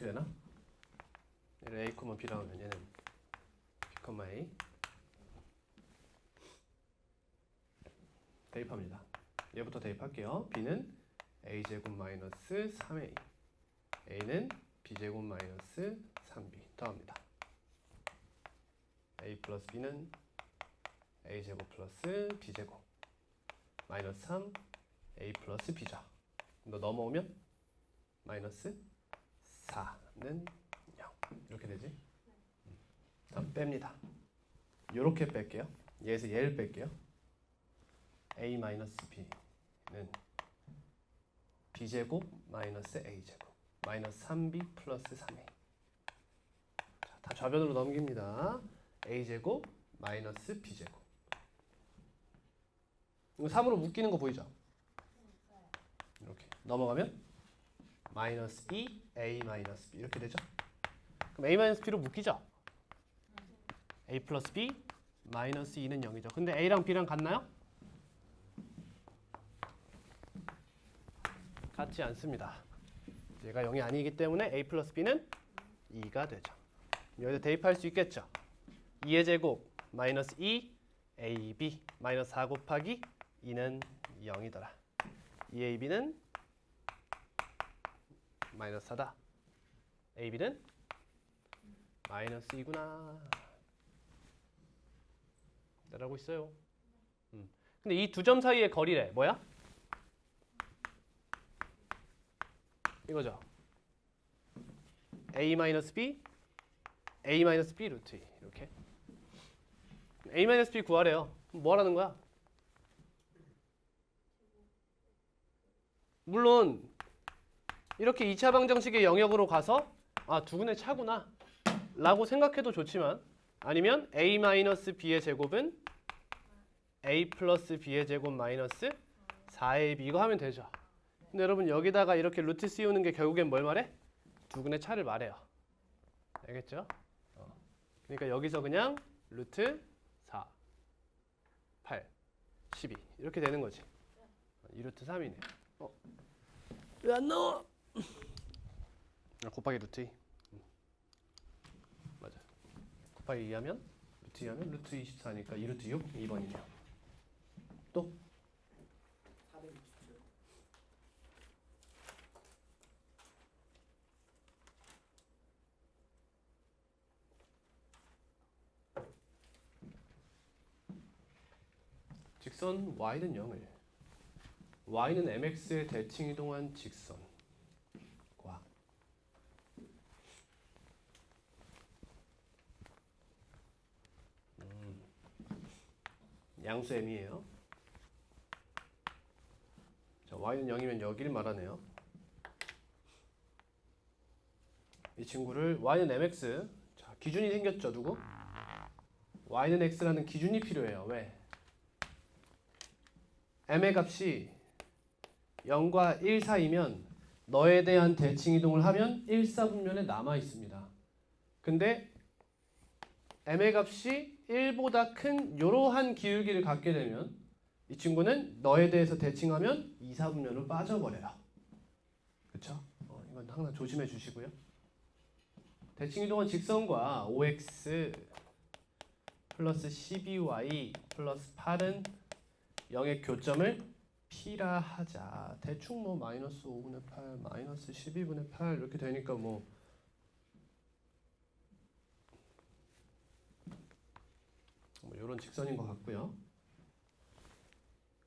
이렇게 되나? 얘를 a, b라고 하면 얘는 b, a 대입합니다. 얘부터 대입할게요. b는 a제곱 마이너스 3a a는 b제곱 마이너스 3b 더합니다. a 플러스 b는 a제곱 플러스 b제곱 마이너스 3 a 플러스 b죠. 너 넘어오면 마이너스 4는 0 이렇게 되지? 음. 다음 뺍니다. 요렇게 뺄게요. 얘에서 얘를 뺄게요. a 마이너스 b는 b제곱 마이너스 a제곱 마이너스 3b 플러스 3a 자, 다 좌변으로 넘깁니다. a제곱 마이너스 b제곱 이거 3으로 묶이는 거 보이죠? 이렇게 넘어가면 마이너스 2 a 마이너스 b 이렇게 되죠? 그럼 a 마이너스 b로 묶이죠? a 플러스 b 마이너스 2는 0이죠. 근데 a랑 b랑 같나요? 같지 않습니다. 얘가 0이 아니기 때문에 a 플러스 b는 2가 되죠. 여기다 대입할 수 있겠죠. 2의 제곱 마이너스 2 ab 마이너스 4 곱하기 2는 0이더라. 2ab는 마이너스 4다. ab는 마이너스 2구나. 따라하고 있어요. 음. 근데 이 두 점 사이의 거리래. 뭐야? 이거죠. a 마이너스 b, a 마이너스 루트 2 이렇게. a 마이너스 구하래요. 그럼 뭐 하라는 거야? 물론 이렇게 2차 방정식의 영역으로 가서 아 두근의 차구나 라고 생각해도 좋지만 아니면 a 마이너스 b의 제곱은 a 플러스 b의 제곱 마이너스 4ab 이거 하면 되죠. 근데 여러분 여기다가 이렇게 루트 씌우는 게 결국엔 뭘 말해? 두근의 차를 말해요. 알겠죠? 어. 그러니까 여기서 그냥 루트 4, 8, 12 이렇게 되는 거지. 2루트 3이네. 어. 왜 안 나와? 아, 곱하기 루트 2. 음. 맞아. 곱하기 2 하면 루트 2 하면 루트 24니까 2루트 6 2번이네요. 또 460초. 직선 y는 0을 y는 mx의 대칭 이동한 직선과 음, 양수 m이에요. 자, y는 0이면 여기를 말하네요. 이 친구를 y는 mx 자, 기준이 생겼죠, 누구? y는 x라는 기준이 필요해요. 왜? m의 값이 0과 1 사이면 너에 대한 대칭 이동을 하면 1, 4분면에 남아 있습니다. 근데 m의 값이 1보다 큰 이러한 기울기를 갖게 되면 이 친구는 너에 대해서 대칭하면 2, 4분면으로 빠져버려요. 그렇죠? 어, 이건 항상 조심해 주시고요. 대칭 이동한 직선과 5x 플러스 12y 플러스 8은 0의 교점을 P라 하자. 대충 뭐 마이너스 5분의 8, 마이너스 12분의 8 이렇게 되니까 뭐 뭐 이런 직선인 것 같고요.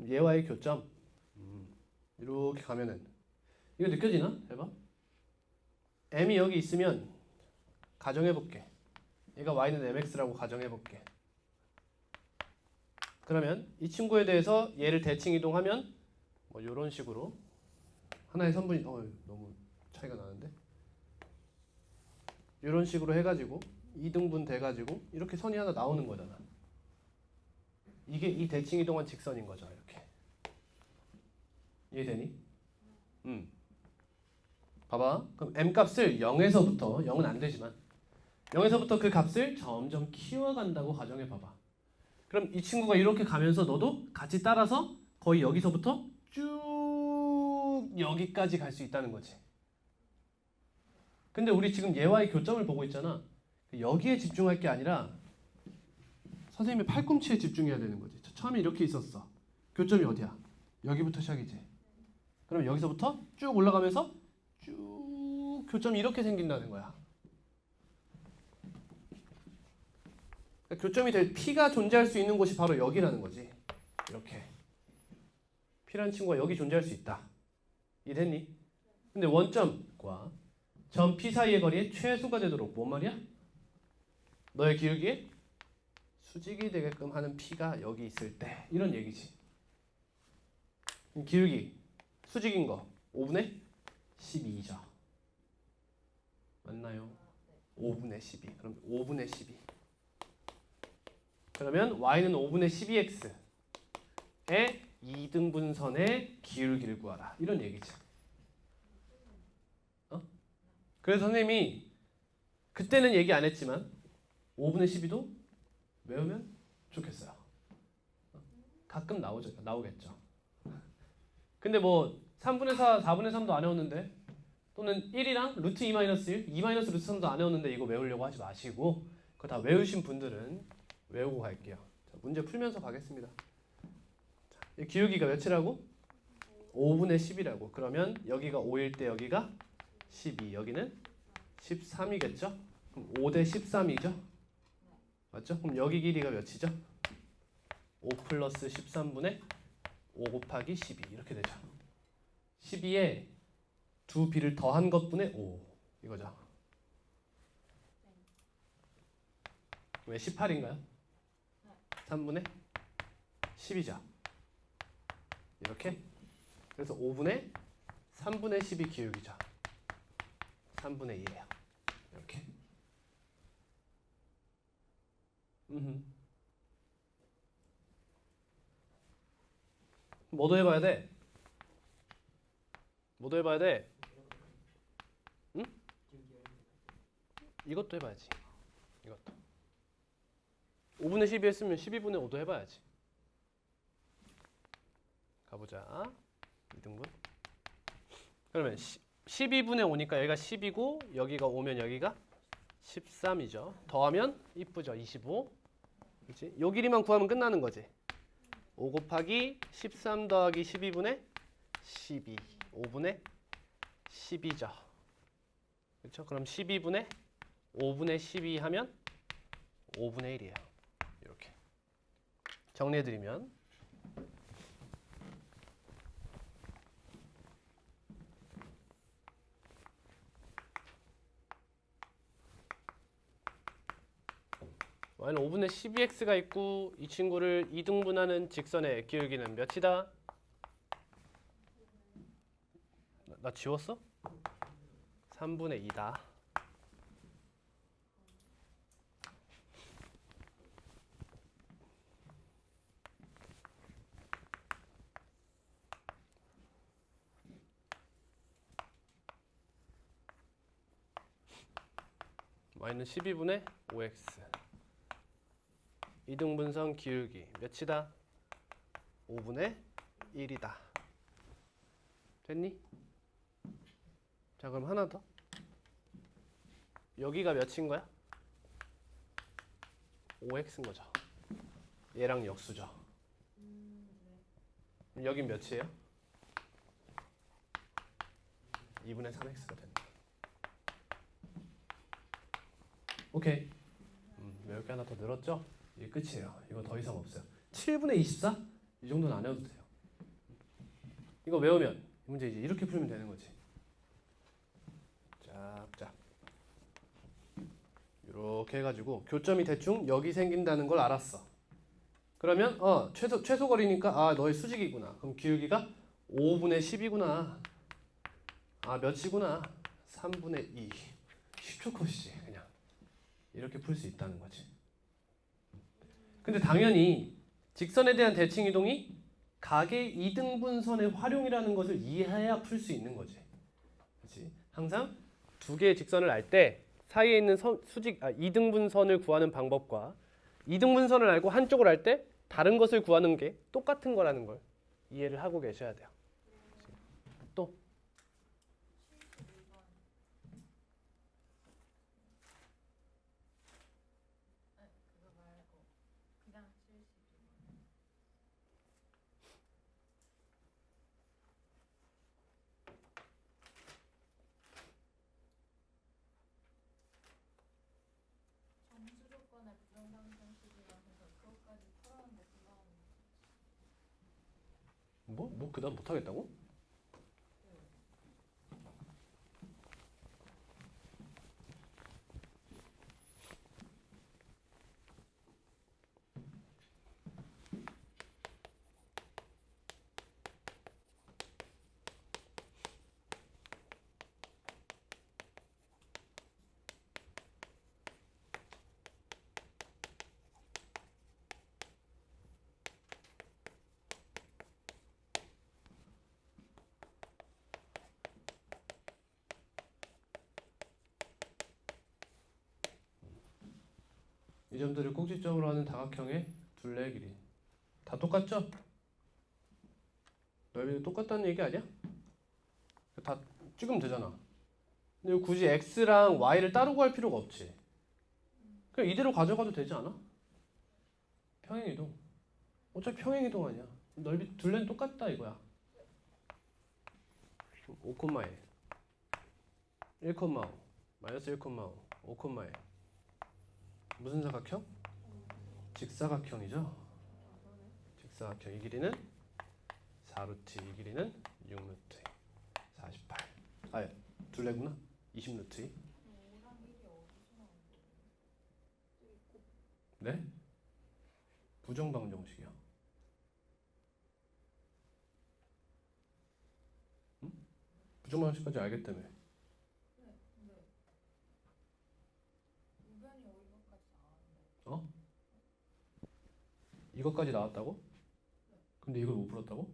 얘와의 교점 음, 이렇게 가면은 이거 느껴지나? 해봐. m이 여기 있으면 가정해 볼게. 얘가 y는 mx라고 가정해 볼게. 그러면 이 친구에 대해서 얘를 대칭 이동하면 뭐 이런 식으로 하나의 선분이 어 너무 차이가 나는데 이런 식으로 해가지고 이등분 돼가지고 이렇게 선이 하나 나오는 거잖아. 이게 이 대칭 이동한 직선인 거죠 이렇게. 이해되니? 음. 봐봐. 그럼 m 값을 0에서부터 0은 안 되지만 0에서부터 그 값을 점점 키워간다고 가정해 봐봐. 그럼 이 친구가 이렇게 가면서 너도 같이 따라서 거의 여기서부터 쭉 여기까지 갈 수 있다는 거지. 근데 우리 지금 얘와의 교점을 보고 있잖아. 여기에 집중할 게 아니라 선생님의 팔꿈치에 집중해야 되는 거지. 자, 처음에 이렇게 있었어. 교점이 어디야? 여기부터 시작이지. 그럼 여기서부터 쭉 올라가면서 쭉 교점이 이렇게 생긴다는 거야. 그러니까 교점이 될 P가 존재할 수 있는 곳이 바로 여기라는 거지. 이렇게. P라는 친구가 여기 존재할 수 있다. 이해됐니? 근데 원점과 점 P 사이의 거리에 최소가 되도록 뭔 말이야? 너의 기울기에 수직이 되게끔 하는 P가 여기 있을 때 이런 얘기지. 기울기 수직인 거 5분의 12죠. 맞나요? 5분의 12. 그럼 5분의 12. 그러면 y는 5분의 12x의 2등분선의 기울기를 구하라. 이런 얘기지. 어? 그래서 선생님이 그때는 얘기 안 했지만 5분의 12도 외우면 좋겠어요. 어? 가끔 나오죠, 나오겠죠. 근데 뭐 3분의 4, 4분의 3도 안 외웠는데 또는 1이랑 루트 2 마이너스 1, 2 마이너스 루트 3도 안 외웠는데 이거 외우려고 하지 마시고 그거 다 외우신 분들은 외우고 갈게요. 자, 문제 풀면서 가겠습니다. 자, 이 기울기가 몇이라고? 5분의 10이라고. 그러면 여기가 5일 때 여기가 12, 여기는 13이겠죠? 그럼 5대 13이죠? 맞죠? 그럼 여기 길이가 몇이죠? 5 플러스 13분의 5 곱하기 12 이렇게 되죠. 12에 두 비를 더한 것분의 5 이거죠. 왜 18인가요? 3분의 10이죠. 이렇게 그래서 5분의 3분의 10이 기울기죠. 3분의 2예요. 이렇게. 음흠. 뭐도 해봐야 돼? 뭐도 해봐야 돼? 이것도 해봐야지. 이것도. 5분의 12 했으면 12분의 5도 해봐야지. 가보자. 2등분. 그러면 12분의 5니까 여기가 10이고 여기가 5면 여기가 13이죠. 더하면 이쁘죠. 25. 그렇지? 요 길이만 구하면 끝나는 거지. 5 곱하기 13 더하기 12분의 12. 5분의 12죠. 그렇죠? 그럼 12분의 5분의 12 하면 5분의 1이에요. 이렇게. 정리해 드리면 y는 5분의 12x가 있고 이 친구를 2등분하는 직선의 기울기는 몇이다? 나, 나 지웠어? 3분의 2다. y는 12분의 5x. 이등분선 기울기 몇이다? 5분의 1이다. 됐니? 자 그럼 하나 더. 여기가 몇인 거야? 5x인 거죠. 얘랑 역수죠. 그럼 여긴 몇이에요? 2분의 3x가 된다. 오케이. 음, 게 하나 더 늘었죠? 이게 끝이에요. 이거 더 이상 없어요. 7분의 24? 이 정도는 안 해도 돼요. 이거 외우면 이 문제 이제 이렇게 풀면 되는 거지. 짝짝. 이렇게 해가지고 교점이 대충 여기 생긴다는 걸 알았어. 그러면 어 최소 최소 거리니까 아 너의 수직이구나. 그럼 기울기가 5분의 10이구나. 아 몇이구나. 3분의 2. 10초 컷이지 그냥 이렇게 풀 수 있다는 거지. 근데 당연히 직선에 대한 대칭 이동이 각의 이등분선의 활용이라는 것을 이해해야 풀 수 있는 거지. 그렇지? 항상 두 개의 직선을 알 때 사이에 있는 선, 수직 아, 이등분선을 구하는 방법과 이등분선을 알고 한쪽을 알 때 다른 것을 구하는 게 똑같은 거라는 걸 이해를 하고 계셔야 돼요. 뭐? 뭐 그다음 못하겠다고? 이 점들을 꼭지점으로 하는 다각형의 둘레의 길이 다 똑같죠? 넓이도 똑같다는 얘기 아니야? 다 찍으면 되잖아. 근데 굳이 x랑 y를 따로 구할 필요가 없지. 그냥 이대로 가져가도 되지 않아? 평행이동. 어차피 평행이동 아니야. 넓이 둘레는 똑같다 이거야. 5,1 1,5 마이너스 1,5 5,1 무슨 사각형? 직사각형이죠. 직사각형 이 길이는 4루트 이 길이는 6루트 48. 아 둘레구나. 20루트. 네? 부정방 정식이야. 응? 부정방 정식까지 알겠다며. 어? 이것까지 나왔다고? 근데 이걸 못 풀었다고?